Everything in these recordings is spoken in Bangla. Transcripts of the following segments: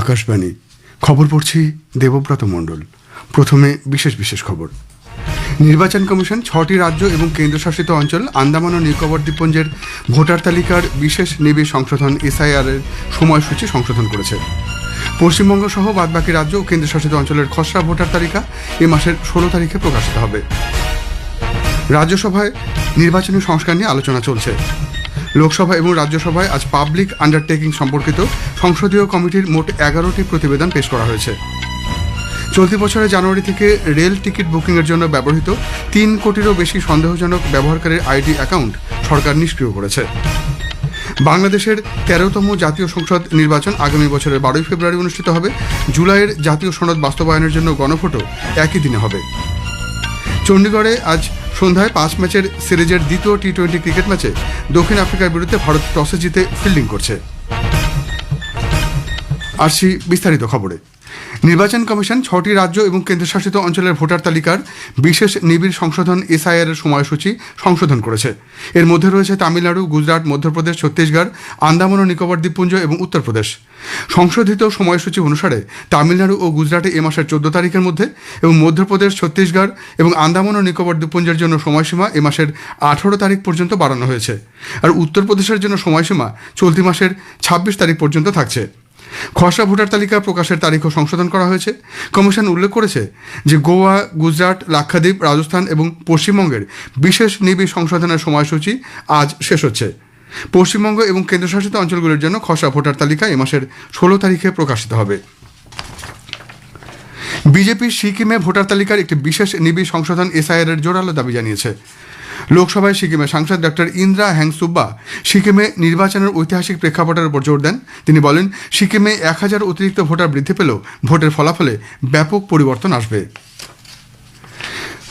আকাশবাণী। খবর পড়ছি দেবব্রত মণ্ডল। প্রথমে বিশেষ বিশেষ খবর। নির্বাচন কমিশন ছটি রাজ্য এবং কেন্দ্রশাসিত অঞ্চল আন্দামান ও নিকোবর দ্বীপপুঞ্জের ভোটার তালিকার বিশেষ নিবিড় সংশোধন এসআইআর এর সময়সূচি সংশোধন করেছে। পশ্চিমবঙ্গ সহ বাদবাকি রাজ্য ও কেন্দ্রশাসিত অঞ্চলের খসড়া ভোটার তালিকা এ মাসের ষোলো তারিখে প্রকাশিত হবে। রাজ্যসভায় নির্বাচনী সংস্কার নিয়ে আলোচনা চলছে। লোকসভা এবং রাজ্যসভায় আজ পাবলিক আন্ডারটেকিং সম্পর্কিত সংসদীয় কমিটির মোট এগারোটি প্রতিবেদন পেশ করা হয়েছে। চলতি বছরের জানুয়ারি থেকে রেল টিকিট বুকিংয়ের জন্য ব্যবহৃত তিন কোটিরও বেশি সন্দেহজনক ব্যবহারকারীর আইডি অ্যাকাউন্ট সরকার নিষ্ক্রিয় করেছে। বাংলাদেশের তেরোতম জাতীয় সংসদ নির্বাচন আগামী বছরের বারোই ফেব্রুয়ারি অনুষ্ঠিত হবে। জুলাইয়ের জাতীয় সনদ বাস্তবায়নের জন্য গণভোটও একই দিনে হবে। চণ্ডীগড়ে আজ সন্ধ্যায় পাঁচ ম্যাচের সিরিজের দ্বিতীয় টি টোয়েন্টি ক্রিকেট ম্যাচে দক্ষিণ আফ্রিকার বিরুদ্ধে ভারত টসে জিতে ফিল্ডিং করছে। আসছি বিস্তারিত খবরে। নির্বাচন কমিশন ছটি রাজ্য এবং কেন্দ্রশাসিত অঞ্চলের ভোটার তালিকার বিশেষ নিবিড় সংশোধন এসআইআর এর সময়সূচি সংশোধন করেছে। এর মধ্যে রয়েছে তামিলনাড়ু, গুজরাট, মধ্যপ্রদেশ, ছত্তিশগড়, আন্দামান ও নিকোবর দ্বীপপুঞ্জ এবং উত্তরপ্রদেশ। সংশোধিত সময়সূচি অনুসারে তামিলনাড়ু ও গুজরাটে এ মাসের চোদ্দ তারিখের মধ্যে এবং মধ্যপ্রদেশ, ছত্তিশগড় এবং আন্দামান ও নিকোবর দ্বীপপুঞ্জের জন্য সময়সীমা এ মাসের আঠারো তারিখ পর্যন্ত বাড়ানো হয়েছে। আর উত্তরপ্রদেশের জন্য সময়সীমা চলতি মাসের ছাব্বিশ তারিখ পর্যন্ত থাকছে। খসড়া ভোটার তালিকা প্রকাশের তারিখও সংশোধন করা হয়েছে। কমিশন উল্লেখ করেছে যে গোয়া, গুজরাট, লাক্ষাদ্বীপ, রাজস্থান এবং পশ্চিমবঙ্গের বিশেষ নিবিড় সংশোধনের সময়সূচি আজ শেষ হচ্ছে। পশ্চিমবঙ্গ এবং কেন্দ্রশাসিত অঞ্চলগুলির জন্য খসড়া ভোটার তালিকা এ মাসের ষোলো তারিখে প্রকাশিত হবে। বিজেপি সিকিমে ভোটার তালিকার একটি বিশেষ নিবিড় সংশোধন এসআইআর এর জোরালো দাবি জানিয়েছে। লোকসভায় সিকিমের সাংসদ ডক্টর ইন্দ্রা হ্যাংসুব্বা সিকিমে নির্বাচনের ঐতিহাসিক প্রেক্ষাপটের উপর জোর দেন। তিনি বলেন, সিকিমে এক হাজার অতিরিক্ত ভোটার বৃদ্ধি পেলেও ভোটের ফলাফলে ব্যাপক পরিবর্তন আসবে।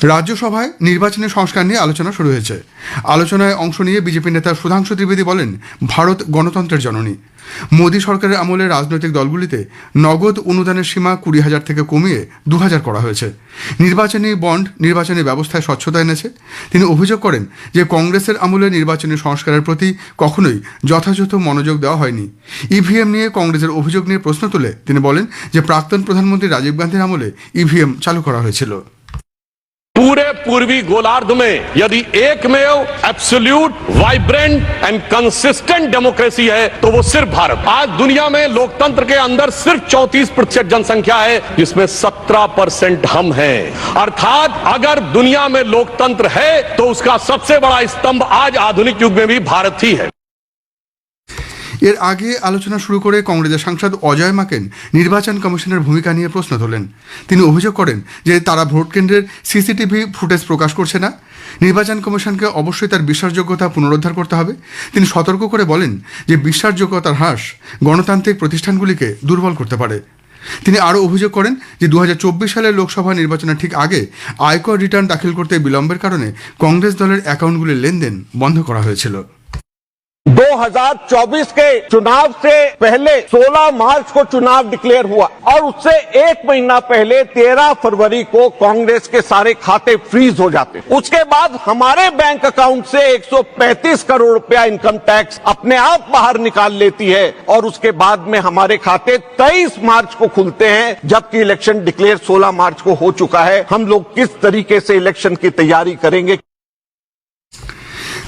রাজ্যসভায় নির্বাচনী সংস্কার নিয়ে আলোচনা শুরু হয়েছে। আলোচনায় অংশ নিয়ে বিজেপি নেতা সুধাংশু ত্রিবেদী বলেন, ভারত গণতন্ত্রের জননী। মোদী সরকারের আমলে রাজনৈতিক দলগুলিতে নগদ অনুদানের সীমা কুড়ি হাজার থেকে কমিয়ে দু হাজার করা হয়েছে। নির্বাচনী বন্ড, নির্বাচনী ব্যবস্থায় স্বচ্ছতা এনেছে। তিনি অভিযোগ করেন যে, কংগ্রেসের আমলে নির্বাচনী সংস্কারের প্রতি কখনোই যথাযথ মনোযোগ দেওয়া হয়নি। ইভিএম নিয়ে কংগ্রেসের অভিযোগ নিয়ে প্রশ্ন তুলে তিনি বলেন যে, প্রাক্তন প্রধানমন্ত্রী রাজীব গান্ধীর আমলে ইভিএম চালু করা হয়েছিল। पूरे पूर्वी गोलार्ध में यदि एकमेव absolute vibrant and consistent democracy है तो वो सिर्फ़ भारत। आज दुनिया में लोकतंत्र के अंदर सिर्फ़ 34 प्रतिशत जनसंख्या है, जिसमें 17 परसेंट हम हैं। अर्थात अगर दुनिया में लोकतंत्र है तो उसका सबसे बड़ा स्तंभ आज आधुनिक युग में भी भारत ही है। এর আগে আলোচনা শুরু করে কংগ্রেসের সাংসদ অজয় মাকেন নির্বাচন কমিশনের ভূমিকা নিয়ে প্রশ্ন তোলেন। তিনি অভিযোগ করেন যে তারা ভোট কেন্দ্রের সিসিটিভি ফুটেজ প্রকাশ করছে না। নির্বাচন কমিশনকে অবশ্যই তার বিশ্বাসযোগ্যতা পুনরুদ্ধার করতে হবে। তিনি সতর্ক করে বলেন যে বিশ্বাসযোগ্যতার হ্রাস গণতান্ত্রিক প্রতিষ্ঠানগুলিকে দুর্বল করতে পারে। তিনি আরও অভিযোগ করেন যে দু হাজার চব্বিশ সালের লোকসভা নির্বাচনের ঠিক আগে আয়কর রিটার্ন দাখিল করতে বিলম্বের কারণে কংগ্রেস দলের অ্যাকাউন্টগুলির লেনদেন বন্ধ করা হয়েছিল। 2024 के चुनाव से पहले 16 मार्च को चुनाव डिक्लेयर हुआ और उससे एक महीना पहले 13 फरवरी को कांग्रेस के सारे खाते फ्रीज हो जाते उसके बाद हमारे बैंक अकाउंट से 135 करोड़ रुपया इनकम टैक्स अपने आप बाहर निकाल लेती है और उसके बाद में हमारे खाते 23 मार्च को खुलते हैं, जबकि इलेक्शन डिक्लेयर 16 मार्च को हो चुका है। हम लोग किस तरीके से इलेक्शन की तैयारी करेंगे?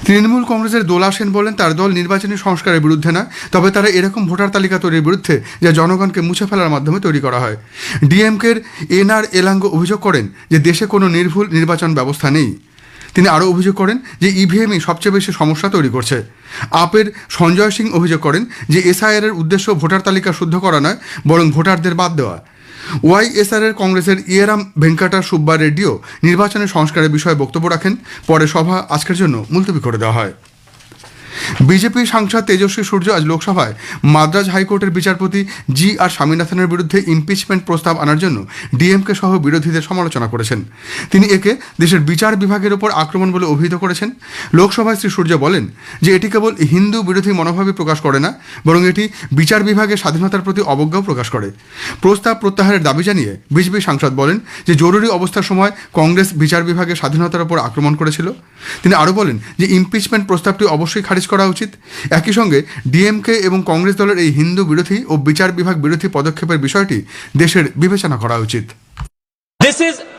তৃণমূল কংগ্রেসের দোলা সেন বলেন, তার দল নির্বাচনী সংস্কারের বিরুদ্ধে না তবে তারা এরকম ভোটার তালিকা তৈরির বিরুদ্ধে যা জনগণকে মুছে ফেলার মাধ্যমে তৈরি করা হয়। ডিএমকের এনআর এলাঙ্গ অভিযোগ করেন যে দেশে কোনো নির্ভুল নির্বাচন ব্যবস্থা নেই। তিনি আরও অভিযোগ করেন যে ইভিএমই সবচেয়ে বেশি সমস্যা তৈরি করছে। আপের সঞ্জয় সিং অভিযোগ করেন যে এসআইআর এর উদ্দেশ্য ভোটার তালিকা শুদ্ধ করা নয়, বরং ভোটারদের বাদ দেওয়া। ওয়াইএসআর এর কংগ্রেসের ইয়েরাম ভেঙ্কাটা সুব্বা রেড্ডিও নির্বাচনের সংস্কারের বিষয়ে বক্তব্য রাখেন। পরে সভা আজকের জন্য মুলতবি করে দেওয়া হয়। বিজেপি সাংসদ তেজস্বী সূর্য আজ লোকসভায় মাদ্রাজ হাইকোর্টের বিচারপতি জি আর স্বামীনাথনের বিরুদ্ধে ইমপিচমেন্ট প্রস্তাব আনার জন্য ডিএমকে সহ বিরোধীদের সমালোচনা করেছেন। তিনি একে দেশের বিচার বিভাগের ওপর আক্রমণ বলে অভিহিত করেছেন। লোকসভায় শ্রী সূর্য বলেন যে এটি কেবল হিন্দু বিরোধী মনোভাবই প্রকাশ করে না, বরং এটি বিচার বিভাগের স্বাধীনতার প্রতি অবজ্ঞাও প্রকাশ করে। প্রস্তাব প্রত্যাহারের দাবি জানিয়ে বিজেপি সাংসদ বলেন যে জরুরি অবস্থার সময় কংগ্রেস বিচার বিভাগের স্বাধীনতার ওপর আক্রমণ করেছিল। তিনি আরও বলেন যে ইমপিচমেন্ট প্রস্তাবটি অবশ্যই খারিজ করা উচিত। একই সঙ্গে ডিএমকে এবং কংগ্রেস দলের এই হিন্দু বিরোধী ও বিচার বিভাগ বিরোধী পদক্ষেপের বিষয়টি দেশের বিবেচনা করা উচিত।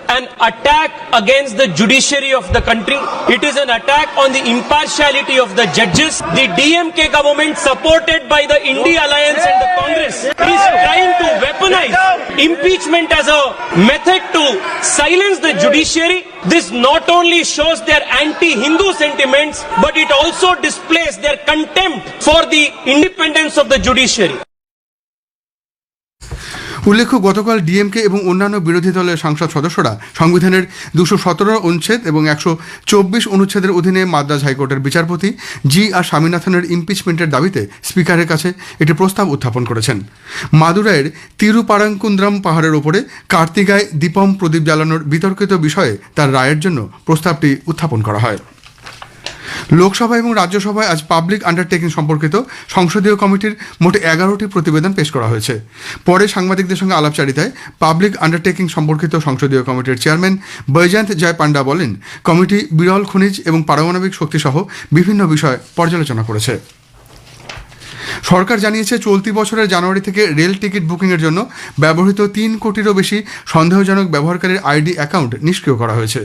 An attack against the judiciary of the country. It is an attack on the impartiality of the judges. The DMK government, supported by the India Alliance and the Congress, is trying to weaponize impeachment as a method to silence the judiciary. This not only shows their anti-Hindu sentiments, but it also displays their contempt for the independence of the judiciary. উল্লেখ্য, গতকাল ডিএমকে এবং অন্যান্য বিরোধী দলের সাংসদ সদস্যরা সংবিধানের দুশো সতেরো অনুচ্ছেদ এবং একশো চব্বিশ অনুচ্ছেদের অধীনে মাদ্রাজ হাইকোর্টের বিচারপতি জি আর স্বামীনাথনের ইমপিচমেন্টের দাবিতে স্পিকারের কাছে একটি প্রস্তাব উত্থাপন করেছেন। মাদুরাইয়ের তিরুপারাঙ্কুন্দ্রাম পাহাড়ের ওপরে কার্তিকায় দীপম প্রদীপ জ্বালানোর বিতর্কিত বিষয়ে তার রায়ের জন্য প্রস্তাবটি উত্থাপন করা হয়। লোকসভা এবং রাজ্যসভায় আজ পাবলিক আন্ডারটেকিং সম্পর্কিত সংসদীয় কমিটির মোট এগারোটি প্রতিবেদন পেশ করা হয়েছে। পরে সাংবাদিকদের সঙ্গে আলাপচারিতায় পাবলিক আন্ডারটেকিং সম্পর্কিত সংসদীয় কমিটির চেয়ারম্যান বৈজয়ন্ত জয় পান্ডা বলেন, কমিটি বিরল খনিজ এবং পারমাণবিক শক্তিসহ বিভিন্ন বিষয় পর্যালোচনা করেছে। সরকার জানিয়েছে, চলতি বছরের জানুয়ারি থেকে রেল টিকিট বুকিংয়ের জন্য ব্যবহৃত তিন কোটিরও বেশি সন্দেহজনক ব্যবহারকারীর আইডি অ্যাকাউন্ট নিষ্ক্রিয় করা হয়েছে।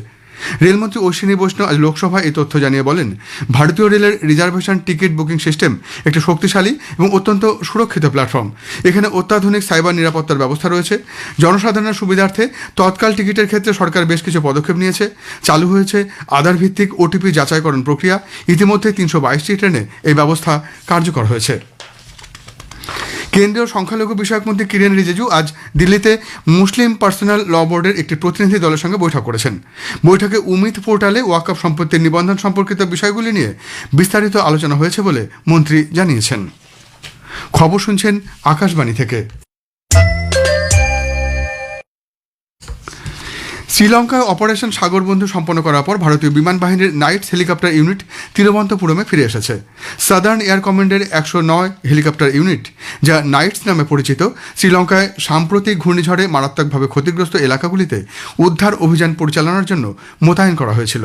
রেলমন্ত্রী অশ্বিনী বৈষ্ণব আজ লোকসভায় এই তথ্য জানিয়ে বলেন, ভারতীয় রেলের রিজার্ভেশন টিকিট বুকিং সিস্টেম একটি শক্তিশালী এবং অত্যন্ত সুরক্ষিত প্ল্যাটফর্ম। এখানে অত্যাধুনিক সাইবার নিরাপত্তার ব্যবস্থা রয়েছে। জনসাধারণের সুবিধার্থে তৎকাল টিকিটের ক্ষেত্রে সরকার বেশ কিছু পদক্ষেপ নিয়েছে। চালু হয়েছে আধার ভিত্তিক ওটিপি যাচাইকরণ প্রক্রিয়া। ইতিমধ্যে তিনশো বাইশটি ট্রেনে এই ব্যবস্থা কার্যকর হয়েছে। কেন্দ্রীয় সংখ্যালঘু বিষয়ক মন্ত্রী কিরেন রিজিজু আজ দিল্লিতে মুসলিম পার্সোনাল ল বোর্ডের একটি প্রতিনিধি দলের সঙ্গে বৈঠক করেছেন। বৈঠকে উমিত পোর্টালে ওয়াকআপ সম্পত্তির নিবন্ধন সম্পর্কিত বিষয়গুলি নিয়ে বিস্তারিত আলোচনা হয়েছে বলে মন্ত্রী জানিয়েছেন। খবর শুনছেন আকাশবাণী থেকে। শ্রীলঙ্কায় অপারেশন সাগরবন্ধু সম্পন্ন করার পর ভারতীয় বিমান বাহিনীর নাইট হেলিকপ্টার ইউনিট তিরুবন্তপুরমে ফিরে এসেছে। সাদার্ন এয়ার কমান্ডের একশো নয় হেলিকপ্টার ইউনিট, যা নাইটস নামে পরিচিত, শ্রীলঙ্কায় সাম্প্রতিক ঘূর্ণিঝড়ে মারাত্মকভাবে ক্ষতিগ্রস্ত এলাকাগুলিতে উদ্ধার অভিযান পরিচালনার জন্য মোতায়েন করা হয়েছিল।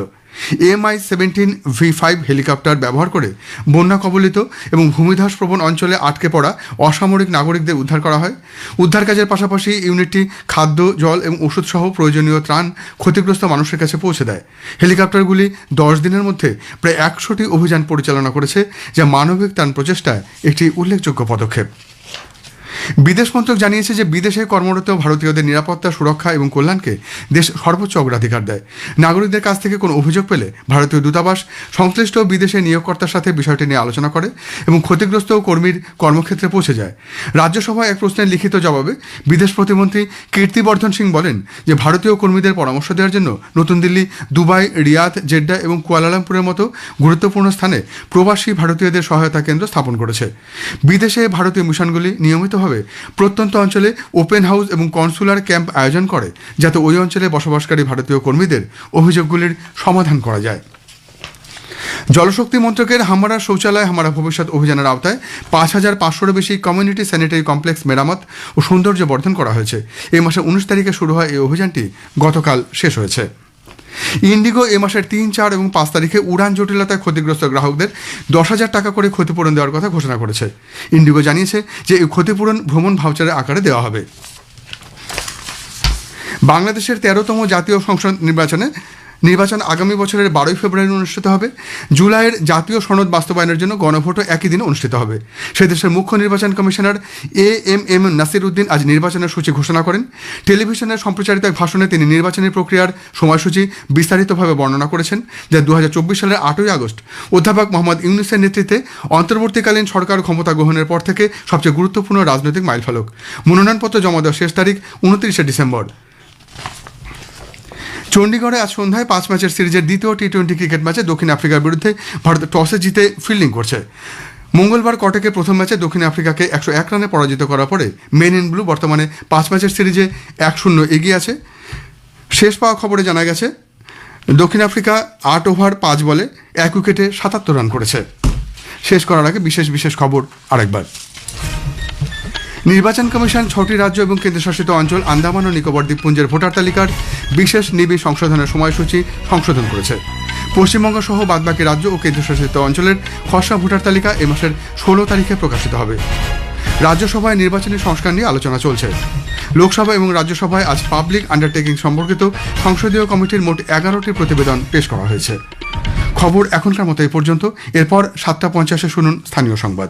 MI seventeen V five helicopter ব্যবহার করে বন্যা কবলিত এবং ভূমিধস প্রবণ অঞ্চলে আটকে পড়া অসামরিক নাগরিকদের উদ্ধার করা হয়। উদ্ধার কাজের পাশাপাশি ইউনিটটি খাদ্য, জল এবং ওষুধ সহ প্রয়োজনীয় ত্রাণ ক্ষতিগ্রস্ত মানুষের কাছে পৌঁছে দেয়। হেলিকপ্টারগুলি দশ দিনের মধ্যে প্রায় একশোটি অভিযান পরিচালনা করেছে, যা মানবিক ত্রাণ প্রচেষ্টায় একটি উল্লেখযোগ্য পদক্ষেপ। বিদেশ মন্ত্রক জানিয়েছে যে বিদেশে কর্মরত ভারতীয়দের নিরাপত্তা, সুরক্ষা এবং কল্যাণকে দেশ সর্বোচ্চ অগ্রাধিকার দেয়। নাগরিকদের কাছ থেকে কোনো অভিযোগ পেলে ভারতীয় দূতাবাস সংশ্লিষ্ট বিদেশে নিয়োগকর্তার সাথে বিষয়টি নিয়ে আলোচনা করে এবং ক্ষতিগ্রস্ত কর্মীর কর্মক্ষেত্রে পৌঁছে যায়। রাজ্যসভায় এক প্রশ্নের লিখিত জবাবে বিদেশ প্রতিমন্ত্রী কীর্তিবর্ধন সিং বলেন যে ভারতীয় কর্মীদের পরামর্শ দেওয়ার জন্য নতুন দিল্লি, দুবাই, রিয়াদ, জেড্ডা এবং কুয়ালালামপুরের মতো গুরুত্বপূর্ণ স্থানে প্রবাসী ভারতীয়দের সহায়তা কেন্দ্র স্থাপন করেছে। বিদেশে ভারতীয় মিশনগুলি নিয়মিতভাবে প্রত্যন্ত অঞ্চলে ওপেন হাউস এবং কনসুলার ক্যাম্প আয়োজন করে, যাতে ওই অঞ্চলে বসবাসকারী ভারতীয় কর্মীদের অভিযোগগুলির সমাধান করা যায়। জলশক্তি মন্ত্রকের হামারা শৌচালয় হামারা ভবিষ্যৎ অভিযানের আওতায় পাঁচ হাজার পাঁচশোরও বেশি কমিউনিটি স্যানিটারি কমপ্লেক্স মেরামত ও সৌন্দর্য বর্ধন করা হয়েছে। এই মাসে উনিশ তারিখে শুরু হয় এই অভিযানটি। গতকাল শেষ হয়েছে। ইন্ডিগো এ মাসের তিন, চার এবং পাঁচ তারিখে উড়ান জটিলতায় ক্ষতিগ্রস্ত গ্রাহকদের দশ হাজার টাকা করে ক্ষতিপূরণ দেওয়ার কথা ঘোষণা করেছে। ইন্ডিগো জানিয়েছে যে এই ক্ষতিপূরণ ভ্রমণ ভাউচারের আকারে দেওয়া হবে। বাংলাদেশের তেরোতম জাতীয় সংসদ নির্বাচনে নির্বাচন আগামী বছরের বারোই ফেব্রুয়ারি অনুষ্ঠিত হবে। জুলাইয়ের জাতীয় সনদ বাস্তবায়নের জন্য গণভোটও একই দিনে অনুষ্ঠিত হবে। সে দেশের মুখ্য নির্বাচন commissioner A M M Nasir Uddin আজ নির্বাচনের সূচি ঘোষণা করেন। টেলিভিশনের সম্প্রচারিত এক ভাষণে তিনি নির্বাচনী প্রক্রিয়ার সময়সূচি বিস্তারিতভাবে বর্ণনা করেছেন, যা দু হাজার চব্বিশ সালের আটই আগস্ট। অধ্যাপক মোহাম্মদ ইউনুসের নেতৃত্বে অন্তর্বর্তীকালীন সরকার ক্ষমতা গ্রহণের পর থেকে সবচেয়ে গুরুত্বপূর্ণ রাজনৈতিক মাইলফলক। মনোনয়নপত্র জমা দেওয়ার শেষ তারিখ উনত্রিশে ডিসেম্বর। চণ্ডীগড়ে আজ সন্ধ্যায় পাঁচ ম্যাচের সিরিজের দ্বিতীয় টি টোয়েন্টি ক্রিকেট ম্যাচে দক্ষিণ আফ্রিকার বিরুদ্ধে ভারত টসে জিতে ফিল্ডিং করছে। মঙ্গলবার কটকে প্রথম ম্যাচে দক্ষিণ আফ্রিকাকে একশো এক রানে পরাজিত করার পরে মেন ইন ব্লু বর্তমানে পাঁচ ম্যাচের সিরিজে এক শূন্য এগিয়ে আছে। শেষ পাওয়া খবরে জানা গেছে, দক্ষিণ আফ্রিকা আট ওভার পাঁচ বলে এক উইকেটে সাতাত্তর রান করেছে। শেষ করার আগে বিশেষ বিশেষ খবর আরেকবার। নির্বাচন কমিশন ছটি রাজ্য এবং কেন্দ্রশাসিত অঞ্চল, আন্দামান ও নিকোবর দ্বীপপুঞ্জের ভোটার তালিকার বিশেষ নিবিড় সংশোধনের সময়সূচি সংশোধন করেছে। পশ্চিমবঙ্গ সহ বাদবাকি রাজ্য ও কেন্দ্রশাসিত অঞ্চলের খসড়া ভোটার তালিকা এ মাসের ষোলো তারিখে প্রকাশিত হবে। রাজ্যসভায় নির্বাচনী সংস্কার নিয়ে আলোচনা চলছে। লোকসভা এবং রাজ্যসভায় আজ পাবলিক আন্ডারটেকিং সম্পর্কিত সংসদীয় কমিটির মোট এগারোটি প্রতিবেদন পেশ করা হয়েছে। খবর এখনকার মতো এই পর্যন্ত। এরপর সাতটা পঞ্চাশে শুনুন স্থানীয় সংবাদ।